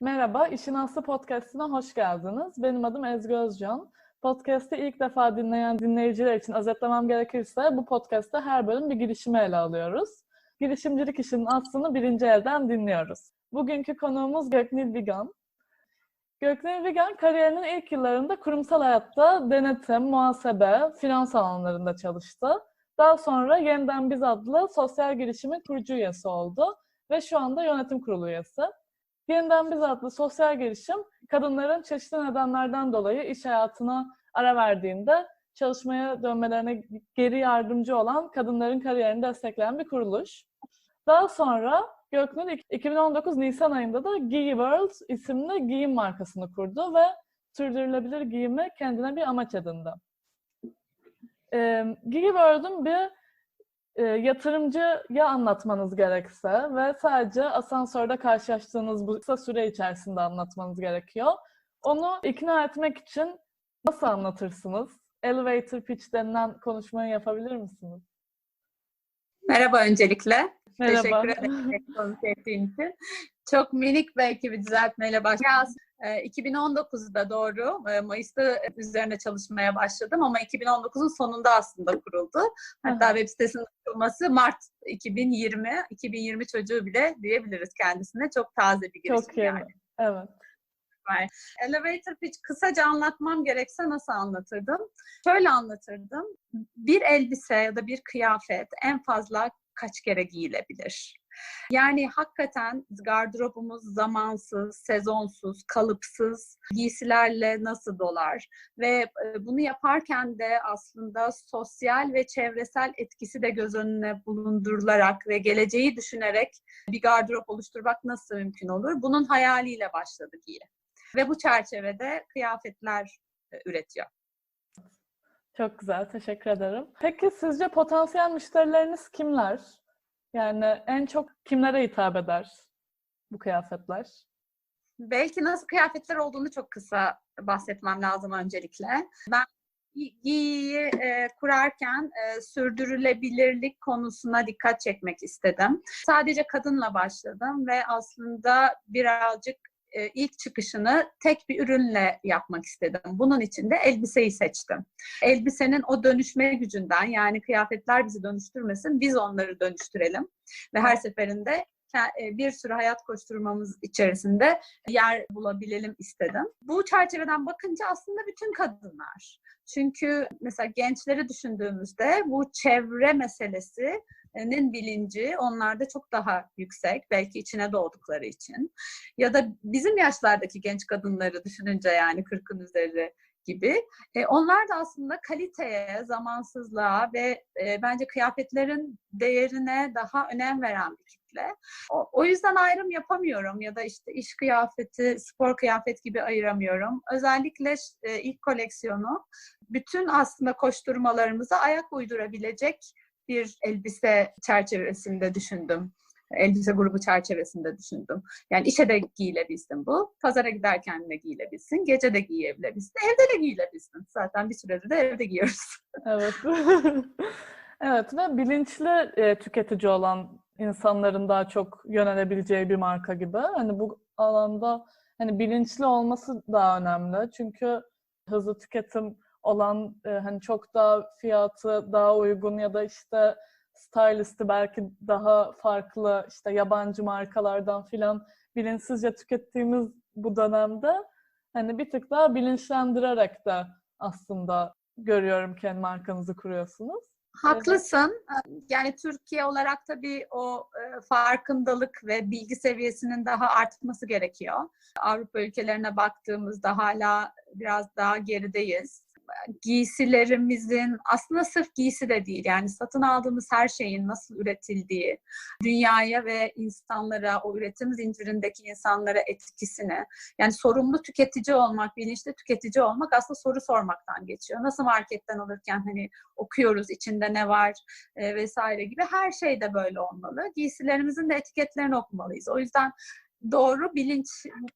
Merhaba, İşin Aslı Podcast'ına hoş geldiniz. Benim adım Ezgi Özcan. Podcast'ı ilk defa dinleyen dinleyiciler için özetlemem gerekirse bu podcast'te her bölüm bir girişimi ele alıyoruz. Girişimcilik işinin aslını birinci elden dinliyoruz. Bugünkü konuğumuz Göknil Vigan. Göknil Vigan kariyerinin ilk yıllarında kurumsal hayatta denetim, muhasebe, finans alanlarında çalıştı. Daha sonra Yeniden Biz adlı sosyal girişimin kurucu üyesi oldu ve şu anda yönetim kurulu üyesi. Yeniden Biz adlı sosyal girişim, kadınların çeşitli nedenlerden dolayı iş hayatına ara verdiğinde çalışmaya dönmelerine geri yardımcı olan kadınların kariyerini destekleyen bir kuruluş. Daha sonra Göknur 2019 Nisan ayında da Giy World isimli giyim markasını kurdu ve sürdürülebilir giyimi kendine bir amaç edindi. E, Giy World'un bir e, yatırımcıya anlatmanız gerekse ve sadece asansörde karşılaştığınız bu kısa süre içerisinde anlatmanız gerekiyor. Onu ikna etmek için nasıl anlatırsınız? Elevator pitch denilen konuşmayı yapabilir misiniz? Merhaba öncelikle. Merhaba. Teşekkür ederim konuk ettiğin için. Çok minik belki bir düzeltmeyle başlayacağız. 2019'da doğru e, Mayıs'ta üzerine çalışmaya başladım ama 2019'un sonunda aslında kuruldu. Hatta web sitesinin kurulması Mart 2020, 2020 çocuğu bile diyebiliriz kendisine. Çok taze bir girişim Çok yani. Evet. var. Elevator pitch kısaca anlatmam gerekse nasıl anlatırdım? Şöyle anlatırdım. Bir elbise ya da bir kıyafet en fazla kaç kere giyilebilir? Yani hakikaten gardırobumuz zamansız, sezonsuz, kalıpsız giysilerle nasıl dolar? Ve bunu yaparken de aslında sosyal ve çevresel etkisi de göz önüne bulundurularak ve geleceği düşünerek bir gardırop oluşturmak nasıl mümkün olur? Bunun hayaliyle başladı giyi. Ve bu çerçevede kıyafetler üretiyor. Çok güzel, teşekkür ederim. Peki sizce potansiyel müşterileriniz kimler? Yani en çok kimlere hitap eder bu kıyafetler? Belki nasıl kıyafetler olduğunu çok kısa bahsetmem lazım öncelikle. Ben giyiyi e, kurarken e, sürdürülebilirlik konusuna dikkat çekmek istedim. Sadece kadınla başladım ve aslında birazcık e, ilk çıkışını tek bir ürünle yapmak istedim. Bunun için de elbiseyi seçtim. Elbisenin o dönüşme gücünden yani kıyafetler bizi dönüştürmesin, biz onları dönüştürelim. Ve her seferinde e, bir sürü hayat koşturmamız içerisinde yer bulabilelim istedim. Bu çerçeveden bakınca aslında bütün kadınlar. Çünkü mesela gençleri düşündüğümüzde bu çevre meselesinin bilinci onlarda çok daha yüksek. Belki içine doğdukları için. Ya da bizim yaşlardaki genç kadınları düşününce yani 40'ın üzeri gibi. E, onlar da aslında kaliteye, zamansızlığa ve e, bence kıyafetlerin değerine daha önem veren bir kitle. O, o yüzden ayrım yapamıyorum ya da işte iş kıyafeti, spor kıyafet gibi ayıramıyorum. Özellikle e, ilk koleksiyonu bütün aslında koşturmalarımıza ayak uydurabilecek bir elbise çerçevesinde düşündüm elbise grubu çerçevesinde düşündüm. Yani işe de giyilebilsin bu. Pazara giderken de giyilebilsin. Gece de giyilebilsin. Evde de giyilebilsin. Zaten bir süredir de evde giyiyoruz. Evet. evet ve bilinçli e, tüketici olan insanların daha çok yönelebileceği bir marka gibi. Hani bu alanda hani bilinçli olması daha önemli. Çünkü hızlı tüketim olan e, hani çok daha fiyatı daha uygun ya da işte stylisti belki daha farklı işte yabancı markalardan filan bilinçsizce tükettiğimiz bu dönemde hani bir tık daha bilinçlendirerek de aslında görüyorum kendi markanızı kuruyorsunuz. Haklısın. Yani Türkiye olarak tabii o farkındalık ve bilgi seviyesinin daha artması gerekiyor. Avrupa ülkelerine baktığımızda hala biraz daha gerideyiz giysilerimizin aslında sırf giysi de değil yani satın aldığımız her şeyin nasıl üretildiği, dünyaya ve insanlara, o üretim zincirindeki insanlara etkisini, yani sorumlu tüketici olmak, bilinçli tüketici olmak aslında soru sormaktan geçiyor. Nasıl marketten alırken hani okuyoruz içinde ne var e, vesaire gibi her şey de böyle olmalı. Giysilerimizin de etiketlerini okumalıyız. O yüzden doğru bilinç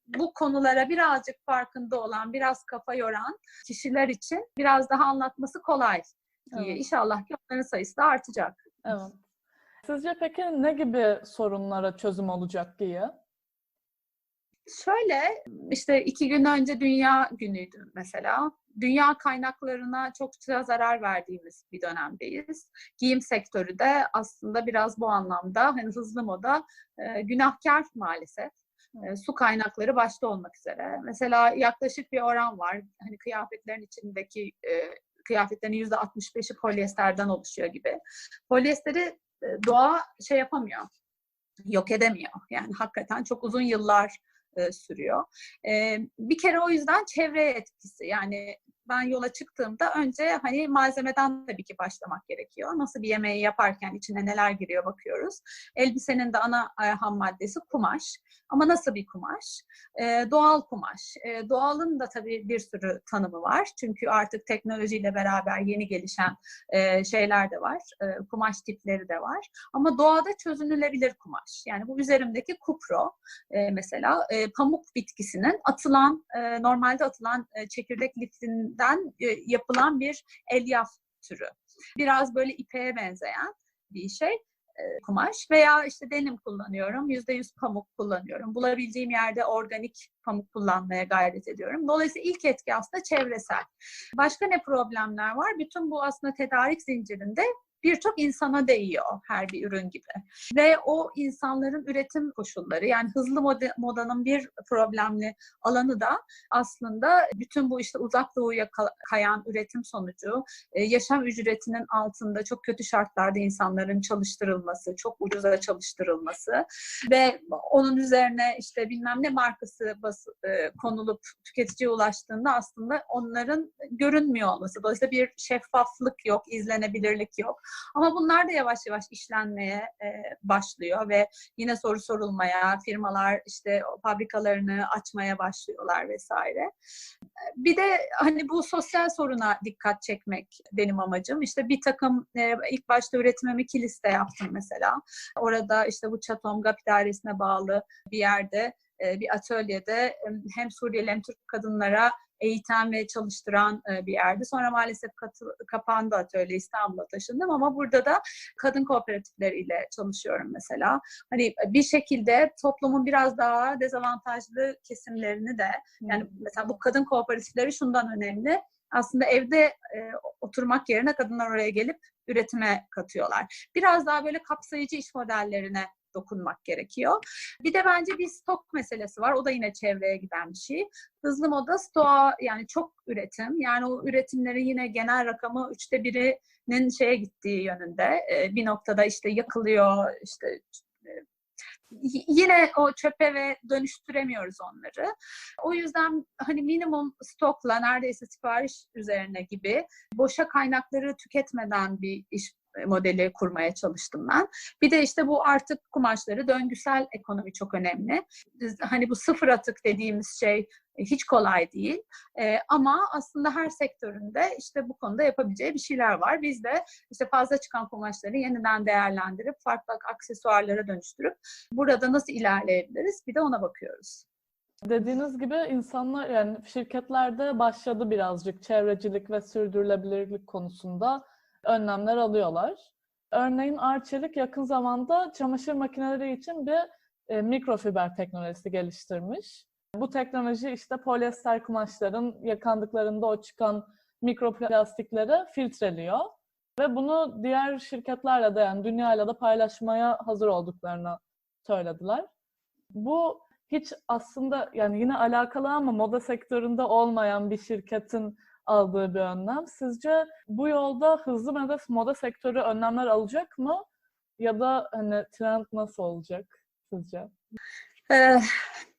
bu konulara birazcık farkında olan, biraz kafa yoran kişiler için biraz daha anlatması kolay. Evet. İnşallah ki onların sayısı da artacak. Evet. Sizce peki ne gibi sorunlara çözüm olacak diye? Şöyle işte iki gün önce Dünya Günü'ydü mesela. Dünya kaynaklarına çokça zarar verdiğimiz bir dönemdeyiz. Giyim sektörü de aslında biraz bu anlamda hani hızlı moda e, günahkar maalesef. E, su kaynakları başta olmak üzere. Mesela yaklaşık bir oran var. Hani kıyafetlerin içindeki e, kıyafetlerin yüzde 65'i polyesterden oluşuyor gibi. Polyesteri e, doğa şey yapamıyor, yok edemiyor. Yani hakikaten çok uzun yıllar e, sürüyor. E, bir kere o yüzden çevreye etkisi yani ben yola çıktığımda önce hani malzemeden tabii ki başlamak gerekiyor. Nasıl bir yemeği yaparken içine neler giriyor bakıyoruz. Elbisenin de ana e, ham maddesi kumaş. Ama nasıl bir kumaş? E, doğal kumaş. E, doğalın da tabii bir sürü tanımı var. Çünkü artık teknolojiyle beraber yeni gelişen e, şeyler de var. E, kumaş tipleri de var. Ama doğada çözünülebilir kumaş. Yani bu üzerimdeki kupro e, mesela e, pamuk bitkisinin atılan, e, normalde atılan e, çekirdek lifinden e, yapılan bir elyaf türü. Biraz böyle ipeğe benzeyen bir şey kumaş veya işte denim kullanıyorum. Yüzde yüz pamuk kullanıyorum. Bulabildiğim yerde organik pamuk kullanmaya gayret ediyorum. Dolayısıyla ilk etki aslında çevresel. Başka ne problemler var? Bütün bu aslında tedarik zincirinde birçok insana değiyor her bir ürün gibi. Ve o insanların üretim koşulları yani hızlı moda, modanın bir problemli alanı da aslında bütün bu işte uzak doğuya kayan üretim sonucu e, yaşam ücretinin altında çok kötü şartlarda insanların çalıştırılması, çok ucuza çalıştırılması ve onun üzerine işte bilmem ne markası bas, e, konulup tüketiciye ulaştığında aslında onların görünmüyor olması. Dolayısıyla bir şeffaflık yok, izlenebilirlik yok. Ama bunlar da yavaş yavaş işlenmeye e, başlıyor ve yine soru sorulmaya, firmalar işte fabrikalarını açmaya başlıyorlar vesaire. Bir de hani bu sosyal soruna dikkat çekmek benim amacım. İşte bir takım e, ilk başta üretimimi Kilis'te yaptım mesela. Orada işte bu Çatom GAP idaresine bağlı bir yerde e, bir atölyede hem Suriyeli hem Türk kadınlara eğiten ve çalıştıran e, bir yerdi. Sonra maalesef katı, kapandı atölye İstanbul'a taşındım ama burada da kadın kooperatifleriyle çalışıyorum mesela. Hani bir şekilde toplumun biraz daha dezavantajlı kesimlerini de yani mesela bu kadın kooperatifleri şundan önemli. Aslında evde e, oturmak yerine kadınlar oraya gelip üretime katıyorlar. Biraz daha böyle kapsayıcı iş modellerine dokunmak gerekiyor. Bir de bence bir stok meselesi var. O da yine çevreye giden bir şey. Hızlı moda stoğa yani çok üretim. Yani o üretimleri yine genel rakamı üçte birinin şeye gittiği yönünde. Bir noktada işte yakılıyor, işte yine o çöpe ve dönüştüremiyoruz onları. O yüzden hani minimum stokla neredeyse sipariş üzerine gibi boşa kaynakları tüketmeden bir iş modeli kurmaya çalıştım ben. Bir de işte bu artık kumaşları döngüsel ekonomi çok önemli. Hani bu sıfır atık dediğimiz şey hiç kolay değil. E, ama aslında her sektöründe işte bu konuda yapabileceği bir şeyler var. Biz de işte fazla çıkan kumaşları yeniden değerlendirip farklı aksesuarlara dönüştürüp burada nasıl ilerleyebiliriz bir de ona bakıyoruz. Dediğiniz gibi insanlar yani şirketlerde başladı birazcık çevrecilik ve sürdürülebilirlik konusunda önlemler alıyorlar. Örneğin Arçelik yakın zamanda çamaşır makineleri için bir e, mikrofiber teknolojisi geliştirmiş. Bu teknoloji işte polyester kumaşların yakandıklarında o çıkan mikroplastikleri filtreliyor. Ve bunu diğer şirketlerle de yani dünyayla da paylaşmaya hazır olduklarını söylediler. Bu hiç aslında yani yine alakalı ama moda sektöründe olmayan bir şirketin aldığı bir önlem. Sizce bu yolda hızlı moda, moda sektörü önlemler alacak mı? Ya da hani trend nasıl olacak sizce? Ee,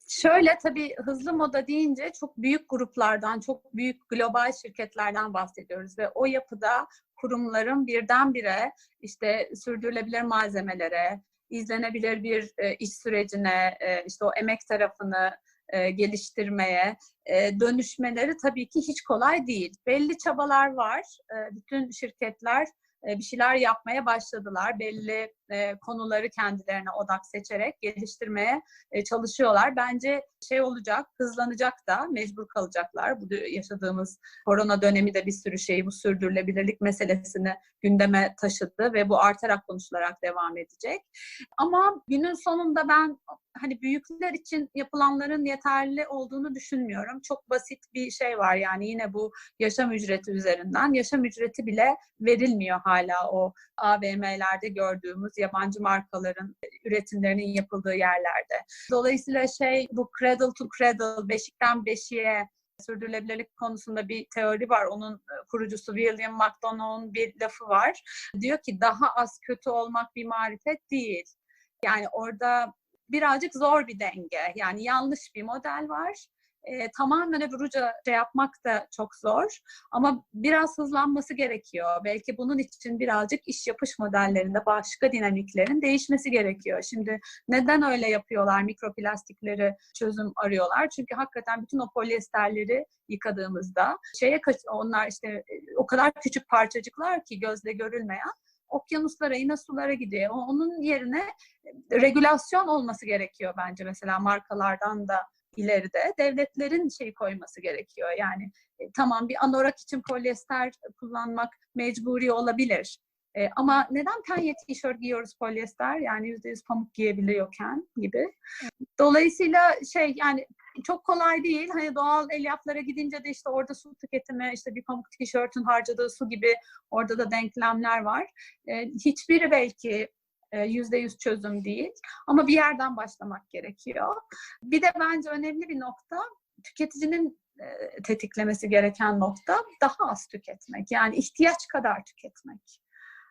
şöyle tabii hızlı moda deyince çok büyük gruplardan, çok büyük global şirketlerden bahsediyoruz ve o yapıda kurumların birdenbire işte sürdürülebilir malzemelere, izlenebilir bir e, iş sürecine, e, işte o emek tarafını e, geliştirmeye, e, dönüşmeleri tabii ki hiç kolay değil. Belli çabalar var. E, bütün şirketler e, bir şeyler yapmaya başladılar. Belli e, konuları kendilerine odak seçerek geliştirmeye e, çalışıyorlar. Bence şey olacak, hızlanacak da mecbur kalacaklar. Bu yaşadığımız korona dönemi de bir sürü şeyi, bu sürdürülebilirlik meselesini gündeme taşıdı ve bu artarak konuşularak devam edecek. Ama günün sonunda ben hani büyükler için yapılanların yeterli olduğunu düşünmüyorum. Çok basit bir şey var yani yine bu yaşam ücreti üzerinden. Yaşam ücreti bile verilmiyor hala o AVM'lerde gördüğümüz yabancı markaların üretimlerinin yapıldığı yerlerde. Dolayısıyla şey bu cradle to cradle, beşikten beşiğe sürdürülebilirlik konusunda bir teori var. Onun e, kurucusu William McDonough'un bir lafı var. Diyor ki daha az kötü olmak bir marifet değil. Yani orada birazcık zor bir denge. Yani yanlış bir model var. E, tamamen öbür uca şey yapmak da çok zor. Ama biraz hızlanması gerekiyor. Belki bunun için birazcık iş yapış modellerinde başka dinamiklerin değişmesi gerekiyor. Şimdi neden öyle yapıyorlar? Mikroplastikleri çözüm arıyorlar. Çünkü hakikaten bütün o polyesterleri yıkadığımızda şeye onlar işte o kadar küçük parçacıklar ki gözle görülmeyen okyanuslara, yine sulara gidiyor. Onun yerine regülasyon olması gerekiyor bence mesela markalardan da ileride devletlerin şey koyması gerekiyor. Yani e, tamam bir anorak için polyester kullanmak mecburi olabilir. E, ama neden penye tişört giyiyoruz polyester? Yani yüzde yüz pamuk giyebiliyorken gibi. Dolayısıyla şey yani çok kolay değil. Hani doğal elyaflara gidince de işte orada su tüketimi, işte bir pamuk tişörtün harcadığı su gibi orada da denklemler var. E, hiçbiri belki yüzde yüz çözüm değil. Ama bir yerden başlamak gerekiyor. Bir de bence önemli bir nokta tüketicinin tetiklemesi gereken nokta daha az tüketmek. Yani ihtiyaç kadar tüketmek.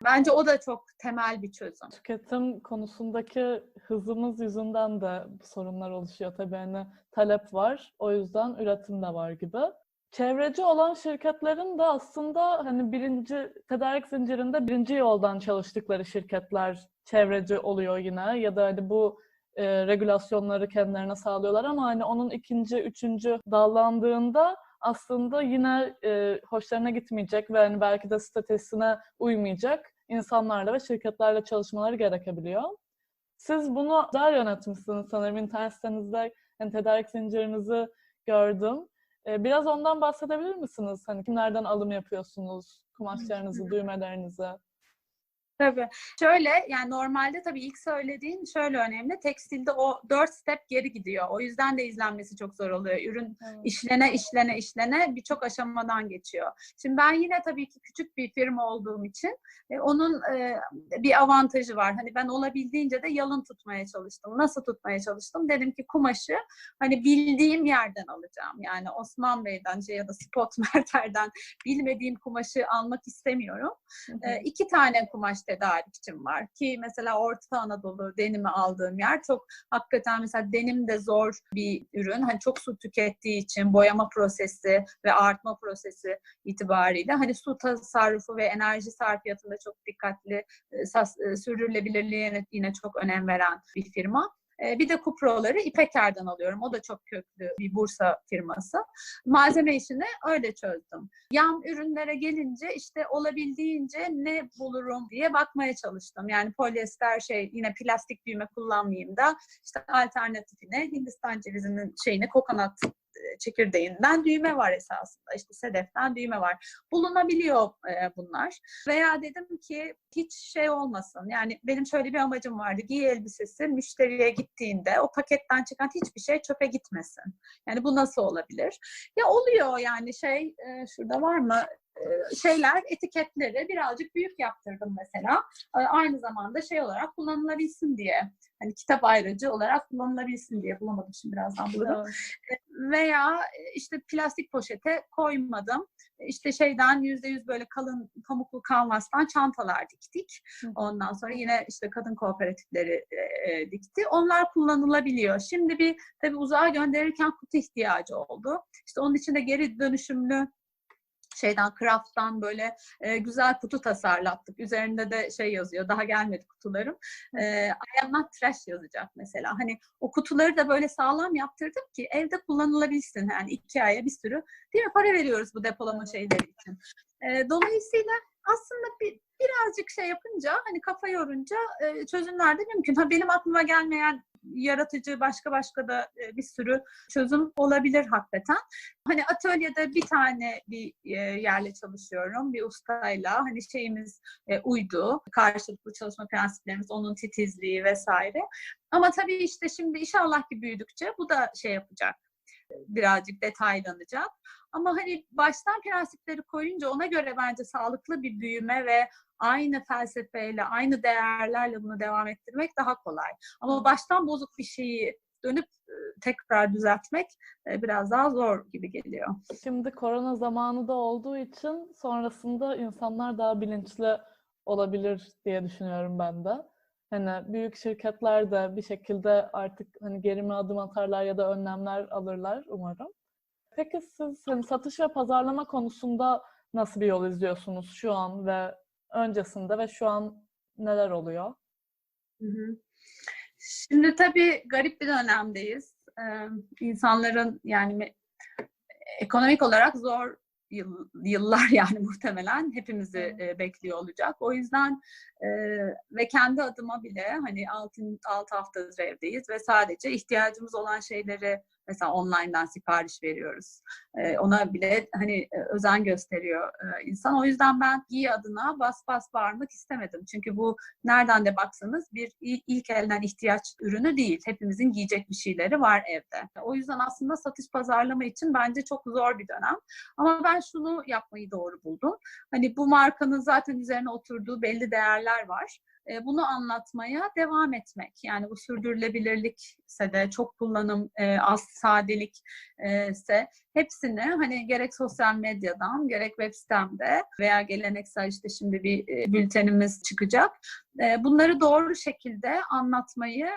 Bence o da çok temel bir çözüm. Tüketim konusundaki hızımız yüzünden de sorunlar oluşuyor tabii. Hani talep var, o yüzden üretim de var gibi. Çevreci olan şirketlerin de aslında hani birinci tedarik zincirinde birinci yoldan çalıştıkları şirketler çevreci oluyor yine ya da hani bu e, regülasyonları kendilerine sağlıyorlar ama hani onun ikinci, üçüncü dallandığında aslında yine e, hoşlarına gitmeyecek ve hani belki de statüsüne uymayacak insanlarla ve şirketlerle çalışmaları gerekebiliyor. Siz bunu güzel yönetmişsiniz sanırım. İnternet sitenizde yani tedarik zincirinizi gördüm. E, biraz ondan bahsedebilir misiniz? Hani kimlerden alım yapıyorsunuz? Kumaşlarınızı, düğmelerinizi? Tabii. Şöyle yani normalde tabii ilk söylediğin şöyle önemli. Tekstilde o dört step geri gidiyor. O yüzden de izlenmesi çok zor oluyor. Ürün evet. işlene işlene işlene birçok aşamadan geçiyor. Şimdi ben yine tabii ki küçük bir firma olduğum için e, onun e, bir avantajı var. Hani ben olabildiğince de yalın tutmaya çalıştım. Nasıl tutmaya çalıştım? Dedim ki kumaşı hani bildiğim yerden alacağım. Yani Osman Bey'den şey ya da Spot Merter'den bilmediğim kumaşı almak istemiyorum. E, iki tane kumaş tedarikçim var ki mesela Orta Anadolu denimi aldığım yer çok hakikaten mesela denim de zor bir ürün. Hani çok su tükettiği için boyama prosesi ve artma prosesi itibariyle hani su tasarrufu ve enerji sarfiyatında çok dikkatli e, sürdürülebilirliğe yine çok önem veren bir firma. Ee, bir de Kupro'ları İpeker'den alıyorum. O da çok köklü bir Bursa firması. Malzeme işini öyle çözdüm. Yan ürünlere gelince işte olabildiğince ne bulurum diye bakmaya çalıştım. Yani polyester şey yine plastik düğme kullanmayayım da işte alternatifine Hindistan cevizinin şeyini kokonat çekirdeğinden düğme var esasında. İşte sedeften düğme var. Bulunabiliyor e, bunlar. Veya dedim ki hiç şey olmasın. Yani benim şöyle bir amacım vardı. Giy elbisesi müşteriye gittiğinde o paketten çıkan hiçbir şey çöpe gitmesin. Yani bu nasıl olabilir? Ya oluyor yani şey e, şurada var mı? Şeyler, etiketleri birazcık büyük yaptırdım mesela. Aynı zamanda şey olarak kullanılabilsin diye. Hani kitap ayrıcı olarak kullanılabilsin diye bulamadım şimdi birazdan bulurum. Veya işte plastik poşete koymadım. İşte şeyden yüzde yüz böyle kalın pamuklu kanvastan çantalar diktik. Ondan sonra yine işte kadın kooperatifleri e, dikti. Onlar kullanılabiliyor. Şimdi bir tabii uzağa gönderirken kutu ihtiyacı oldu. İşte onun için de geri dönüşümlü şeyden craft'tan böyle e, güzel kutu tasarlattık. Üzerinde de şey yazıyor. Daha gelmedi kutularım. E, I am not trash yazacak mesela. Hani o kutuları da böyle sağlam yaptırdım ki evde kullanılabilsin. Yani iki aya bir sürü değil mi? Para veriyoruz bu depolama şeyleri için. E, dolayısıyla aslında bir, birazcık şey yapınca hani kafa yorunca e, çözümler de mümkün. Ha benim aklıma gelmeyen yaratıcı başka başka da e, bir sürü çözüm olabilir hakikaten. Hani atölyede bir tane bir e, yerle çalışıyorum, bir ustayla. Hani şeyimiz e, uydu, karşılıklı çalışma prensiplerimiz, onun titizliği vesaire. Ama tabii işte şimdi inşallah ki büyüdükçe bu da şey yapacak, birazcık detaylanacak. Ama hani baştan prensipleri koyunca ona göre bence sağlıklı bir büyüme ve aynı felsefeyle, aynı değerlerle bunu devam ettirmek daha kolay. Ama baştan bozuk bir şeyi dönüp e, tekrar düzeltmek e, biraz daha zor gibi geliyor. Şimdi korona zamanı da olduğu için sonrasında insanlar daha bilinçli olabilir diye düşünüyorum ben de. Hani büyük şirketler de bir şekilde artık hani geri mi adım atarlar ya da önlemler alırlar umarım. Peki siz hani satış ve pazarlama konusunda nasıl bir yol izliyorsunuz şu an ve öncesinde ve şu an neler oluyor? Hı hı. Şimdi tabii garip bir dönemdeyiz. Ee, insanların yani ekonomik olarak zor yıl, yıllar yani muhtemelen hepimizi e, bekliyor olacak. O yüzden e, ve kendi adıma bile hani 6, 6 haftadır evdeyiz ve sadece ihtiyacımız olan şeyleri Mesela online'dan sipariş veriyoruz. E, ona bile hani e, özen gösteriyor e, insan. O yüzden ben giy adına bas bas bağırmak istemedim. Çünkü bu nereden de baksanız bir ilk elden ihtiyaç ürünü değil. Hepimizin giyecek bir şeyleri var evde. O yüzden aslında satış pazarlama için bence çok zor bir dönem. Ama ben şunu yapmayı doğru buldum. Hani bu markanın zaten üzerine oturduğu belli değerler var e, bunu anlatmaya devam etmek. Yani bu sürdürülebilirlikse de çok kullanım, e, az sadelik ise hepsini hani gerek sosyal medyadan gerek web sitemde veya geleneksel işte şimdi bir bültenimiz çıkacak. Bunları doğru şekilde anlatmayı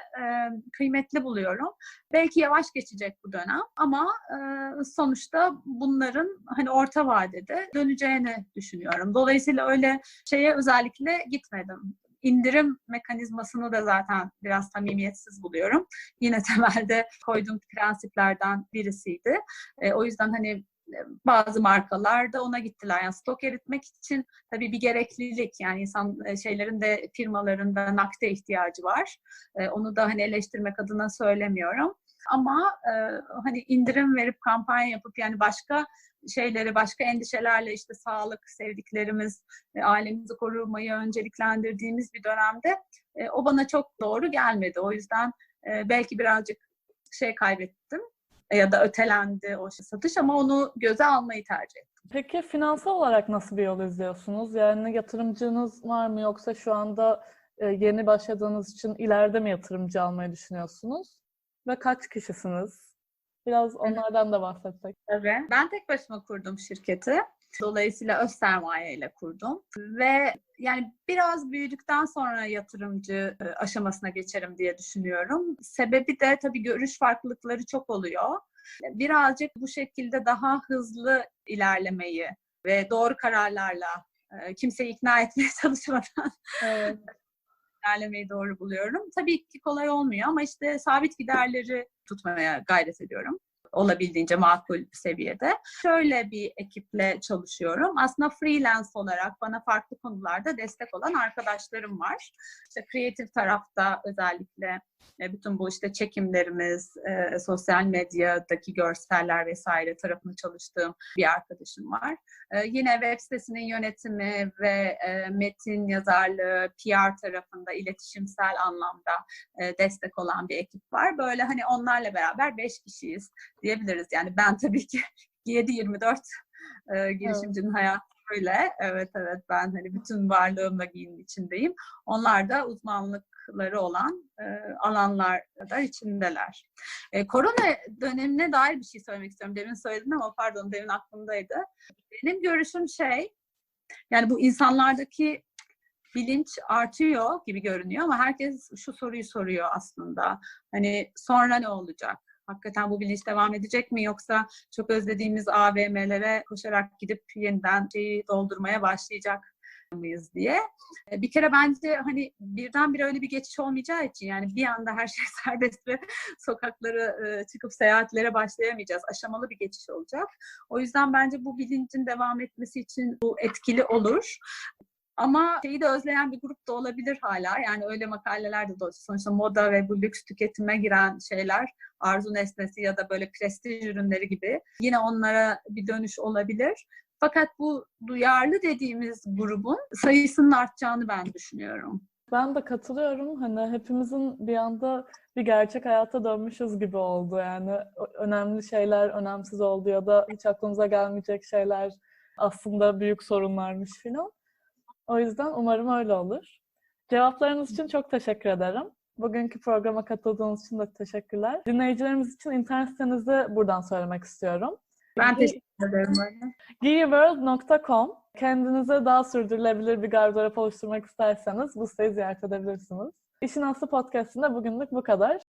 kıymetli buluyorum. Belki yavaş geçecek bu dönem ama sonuçta bunların hani orta vadede döneceğini düşünüyorum. Dolayısıyla öyle şeye özellikle gitmedim indirim mekanizmasını da zaten biraz samimiyetsiz buluyorum. Yine temelde koyduğum prensiplerden birisiydi. E, o yüzden hani e, bazı markalar da ona gittiler. Yani stok eritmek için tabii bir gereklilik yani insan e, şeylerin de firmaların da nakde ihtiyacı var. E, onu da hani eleştirmek adına söylemiyorum. Ama e, hani indirim verip kampanya yapıp yani başka şeyleri, başka endişelerle işte sağlık, sevdiklerimiz, e, ailemizi korumayı önceliklendirdiğimiz bir dönemde e, o bana çok doğru gelmedi. O yüzden e, belki birazcık şey kaybettim ya da ötelendi o satış ama onu göze almayı tercih ettim. Peki finansal olarak nasıl bir yol izliyorsunuz? Yani yatırımcınız var mı yoksa şu anda yeni başladığınız için ileride mi yatırımcı almayı düşünüyorsunuz? Ve kaç kişisiniz? Biraz onlardan da bahsetsek. Tabii. Ben tek başıma kurdum şirketi. Dolayısıyla öz sermaye ile kurdum. Ve yani biraz büyüdükten sonra yatırımcı e, aşamasına geçerim diye düşünüyorum. Sebebi de tabii görüş farklılıkları çok oluyor. Birazcık bu şekilde daha hızlı ilerlemeyi ve doğru kararlarla e, kimseyi ikna etmeye çalışmadan evet. İlerlemeyi doğru buluyorum. Tabii ki kolay olmuyor ama işte sabit giderleri tutmaya gayret ediyorum olabildiğince makul seviyede. Şöyle bir ekiple çalışıyorum. Aslında freelance olarak bana farklı konularda destek olan arkadaşlarım var. İşte kreatif tarafta özellikle e, bütün bu işte çekimlerimiz, e, sosyal medyadaki görseller vesaire tarafını çalıştığım bir arkadaşım var. E, yine web sitesinin yönetimi ve e, metin yazarlığı, PR tarafında iletişimsel anlamda e, destek olan bir ekip var. Böyle hani onlarla beraber beş kişiyiz diyebiliriz. Yani ben tabii ki 7-24 e, girişimcinin evet. hayatı öyle. Evet evet ben hani bütün varlığımla giyinin içindeyim. Onlar da uzmanlıkları olan e, alanlarda içindeler. E, korona dönemine dair bir şey söylemek istiyorum. Demin söyledim ama pardon demin aklımdaydı. Benim görüşüm şey yani bu insanlardaki bilinç artıyor gibi görünüyor ama herkes şu soruyu soruyor aslında. Hani sonra ne olacak? Hakikaten bu bilinç devam edecek mi yoksa çok özlediğimiz AVM'lere koşarak gidip yeniden şeyi doldurmaya başlayacak mıyız diye. E, bir kere bence hani birdenbire öyle bir geçiş olmayacağı için yani bir anda her şey serbest ve sokaklara e, çıkıp seyahatlere başlayamayacağız. Aşamalı bir geçiş olacak. O yüzden bence bu bilincin devam etmesi için bu etkili olur. Ama şeyi de özleyen bir grup da olabilir hala. Yani öyle makaleler de dolayısıyla sonuçta moda ve bu lüks tüketime giren şeyler arzu nesnesi ya da böyle prestij ürünleri gibi yine onlara bir dönüş olabilir. Fakat bu duyarlı dediğimiz grubun sayısının artacağını ben düşünüyorum. Ben de katılıyorum. Hani hepimizin bir anda bir gerçek hayata dönmüşüz gibi oldu. Yani önemli şeyler önemsiz oldu ya da hiç aklımıza gelmeyecek şeyler aslında büyük sorunlarmış filan. O yüzden umarım öyle olur. Cevaplarınız için çok teşekkür ederim. Bugünkü programa katıldığınız için de teşekkürler. Dinleyicilerimiz için internet sitenizi buradan söylemek istiyorum. Ben teşekkür ederim. Böyle. Geeworld.com Kendinize daha sürdürülebilir bir gardırop oluşturmak isterseniz bu siteyi ziyaret edebilirsiniz. İşin Aslı Podcast'ında bugünlük bu kadar.